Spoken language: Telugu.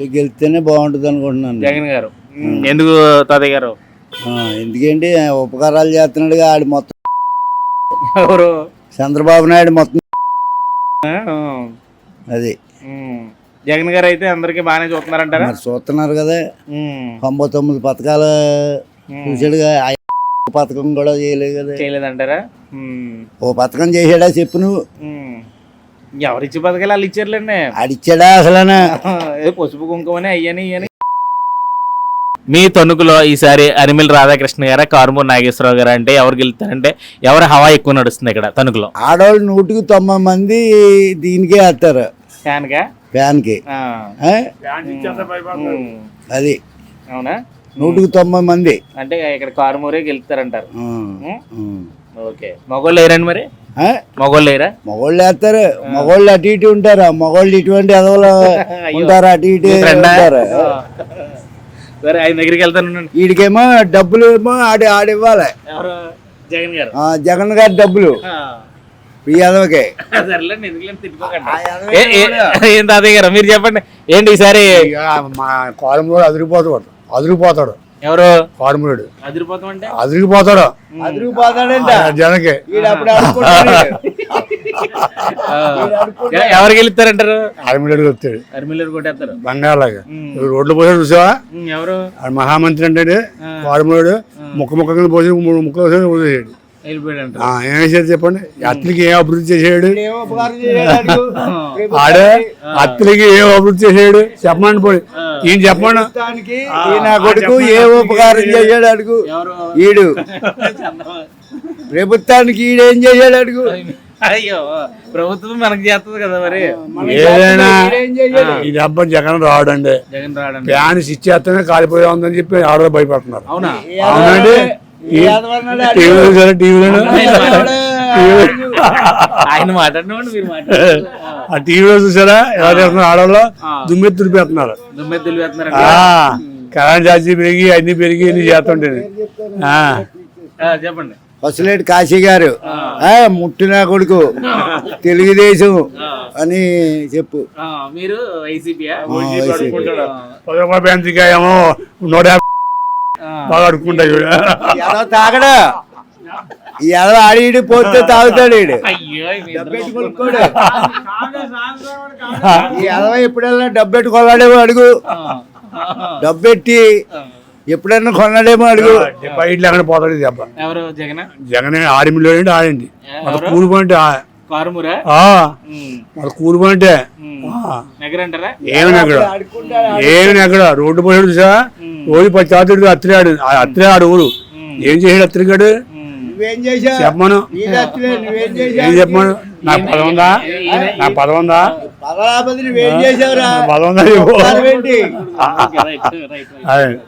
మళ్ళీ గెలిస్తేనే బాగుంటుంది అనుకుంటున్నాను జగన్ గారు. ఎందుకు తాతయ్య గారు? ఆ, ఎందుకంటే ఉపకారాలు చేస్తున్నాడుగా ఆడు మొత్తం ఎవరు? చంద్రబాబు నాయుడు మొత్తం ఆ, అది. ఉమ్. జగన్ గారు అయితే అందరికి బాగానే చూస్తున్నారంటారా? మరి చూస్తున్నారు కదా. ఉమ్, తొంభై తొమ్మిది పథకాలు ఉమ్. చూసాడుగా ఆ పథకం కూడా చేయలేదు కదా. చేయలేదంటారా? ఉమ్, ఓ పథకం చేసాడా చెప్పు నువ్వు. ఉమ్. ఎవరిచ్చి పథకాలు వాళ్ళు ఇచ్చారులేండి. ఆడిచ్చాడా అసలనా? ఏ పసుపు కుంకుమని అయ్యని ఇయ్యని. మీ తణుకులో ఈసారి అరిమిల్ రాధాకృష్ణ గారా కారుమూరి నాగేశ్వరరావు గారు అంటే ఎవరు గెలుస్తారంటే ఎవరి హవా ఎక్కువ నడుస్తుంది ఇక్కడ తణుకులో? ఆడవాళ్ళు నూటికి తొంభై మంది దీనికే వేస్తారు. ఫ్యాన్గా ఫ్యాన్కి. ఆ. అది. అవునా? నూటికి తొంభై మంది. అంటే ఇక్కడ కారుమూరే ఉమ్. ఉమ్. ఓకే. మగోళ్ళు లేరండి మరి? మగోళ్ళు లేరా? మగోళ్ళు వేస్తారు మగోళ్ళు అటు ఇటు ఉంటారు. మగోళ్ళు ఇటువంటి ఎదవలు ఉంటారు. అటు ఇటు? ఉంటారు. సరే ఆయన దగ్గరికి వెళ్తాను వీడికేమో డబ్బులు ఏమో ఆడి ఆడివ్వాలి జగన్ గారు. జగన్ గారి డబ్బులు. ఈ ఎదవకే సర్లేండి ఎందుకులేండి తిట్టుకోకండి. ఏ- ఏ- ఏం తాతయ్య గారు? మీరు చెప్పండి. ఏంటి ఈసారి? మా కారుమూడు అదిరిపోతాడు. అదిరిపోతాడు. ఎవరు? అదిరిపోతాం అంటే అదిరిపోతాడు అదిరిపోతాడంట ఆ జనకి. వీడు అప్పుడు అనుకుంటాడు ఆ. ఎ- ఎవరు గెలుస్తారంటారు? ఆర్మీడు వస్తాడు అర్మిల్లర్ కొట్టేస్తారు. బంగాళలాగా ఉమ్. రోడ్లు పోసాడు చూసావా? ఎవరు? మహామంత్రి అంటే కారుమూడు ముక్క ముక్క కింద పోసి మూడు ముక్కలు పోసి వదిలేసాడు ఏం చెప్పండి? అత్తలకి ఏం అభివృద్ధి అడుగు? ఆడే అత్తలకి ఏం అభివృద్ధి చేసాడు చెప్పమండి పోయి. ఈయన చెప్పండి నా కొడుకు ఏ ఉపకారం చేశాడు అడుగు? ఈడు. ప్రభుత్వానికి ఈడేం చేశాడు అడుగు? అయ్యో ప్రభుత్వం మనకి చేస్తుంది కదా మరి. ఏదైనా ఈ దెబ్బ జగన్ రావడండి జగన్ రావడం ఫ్యాన్ స్విచ్ చేస్తేనే కాలిపోయా ఉందని చెప్పి ఆడలో భయపడుతున్నారు. అవునా? అవునండి. టీవీలో చూసారా? టీవీలో ఆయన మాట్లాడినవాడు మీరు మాట్లాడారు ఆ టీవీలో చూసారా? ఎలా చేస్తున్నారు ఆడవాళ్ళు? దుమ్మెత్తి తుడిపేస్తున్నారు దుమ్మె తెలివేస్తున్నారు కరెంట్ ఛార్జీ పెరిగి అన్ని పెరిగి అన్ని చేస్తుంటేనే ఆ. చెప్పండి. పసులేటి కాశీ గారు. ఆ, ముట్టిన కొడుకు. తెలుగుదేశం అని చెప్పు. ఆ, మీరు ఏమో నూట యాభై బాగా అడుక్కుంటాయి ఎదవ తాగడా? ఈ ఎదవ ఆడి పోతే తాగుతాడు ఈడు. అయ్యో మీ ఇద్దరు డబ్బెట్టు కొనుక్కోడు. ఈ ఎదవ ఎప్పుడైనా డబ్బెట్టు కొన్నాడేమో అడుగు. డబ్బెట్టి ఎప్పుడైనా కొన్నాడేమో అడుగు. బయట ఎక్కడ పోతాడు దెబ్బ. ఎవరు జగన్? జగన్ ఆర్మీలో ఆడండి. మన కూలిపోయింటే కారుమూరా? మన కూలిపోయింటే నగరంటారా ఏమి నెగ్గడ ఏమి నెగ్గడ రోడ్డు పోయాడు చూసా రోజు చాతుడు అత్తిరాడు అత్తిరాడు ఊరు. ఏం చేసాడు అత్తిరిగాడు నువ్వేం చేశావు? అసలే నువ్వేం ఏం చేశావు? చెప్పమను? నాకు పదం ఉందా నాకు పదం ఉందా పదరాపతి నువ్వేం చేసావురా పదం